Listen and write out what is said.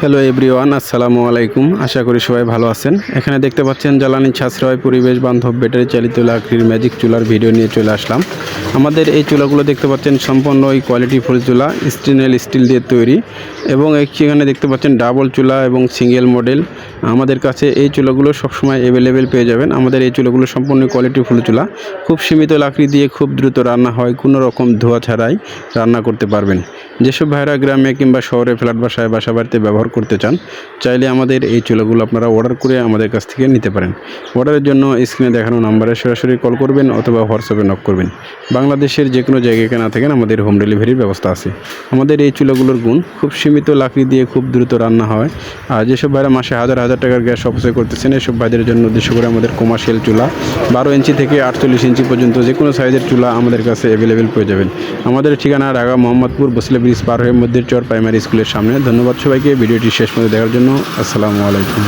Hello everyone আসসালামু আলাইকুম। আশা করি সবাই ভালো আছেন। এখানে দেখতে পাচ্ছেন জ্বালানি সাশ্রয়, পরিবেশ বান্ধব, ব্যাটারি চালিত লাকড়ির ম্যাজিক চুলার ভিডিও নিয়ে চলে আসলাম। আমাদের এই চুলাগুলো দেখতে পাচ্ছেন সম্পূর্ণ ওই কোয়ালিটি ফুল চুলা, স্টেনলেস স্টিল দিয়ে তৈরি। এবং এখানে দেখতে পাচ্ছেন ডাবল চুলা এবং সিঙ্গেল মডেল আমাদের কাছে এই চুলাগুলো সবসময় অ্যাভেলেবেল পেয়ে যাবেন। আমাদের এই চুলাগুলো সম্পূর্ণ কোয়ালিটি ফুল চুলা। খুব সীমিত লাকড়ি দিয়ে খুব দ্রুত রান্না হয়, কোনো রকম ধোয়া ছাড়াই রান্না করতে পারবেন। যেসব ভাইরা গ্রামে কিংবা শহরে ফ্ল্যাট বাসায় বাসা বাড়িতে ব্যবহার করতে চান, চাইলে আমাদের এই চুলাগুলো আপনারা অর্ডার করে আমাদের কাছ থেকে নিতে পারেন। অর্ডারের জন্য স্ক্রিনে দেখানো নাম্বারে সরাসরি কল করবেন অথবা হোয়াটসঅ্যাপে নক করবেন। বাংলাদেশের যে কোনো জায়গায় কেনা থাকেন আমাদের হোম ডেলিভারির ব্যবস্থা আছে। আমাদের এই চুলাগুলোর গুণ খুব সীমিত, লাকড়ি দিয়ে খুব দ্রুত রান্না হয়। আর যেসব ভাইরা মাসে হাজার হাজার টাকার গ্যাস অপচয় করতেছেন, এসব ভাইদের জন্য উদ্দেশ্য করে আমাদের কমার্শিয়াল চুলা বারো ইঞ্চি থেকে আটচল্লিশ ইঞ্চি পর্যন্ত যে কোনো সাইজের চুলা আমাদের কাছে অ্যাভেলেবেল পেয়ে যাবেন। আমাদের ঠিকানা ঢাকা মোহাম্মদপুর, বসলে ব্রিজ পার হয়ে মধ্যের চর প্রাইমারি স্কুলের সামনে। ধন্যবাদ সবাইকে। ভিডিওটি শেষ পর্যন্ত দেখার জন্য আসসালামু আলাইকুম।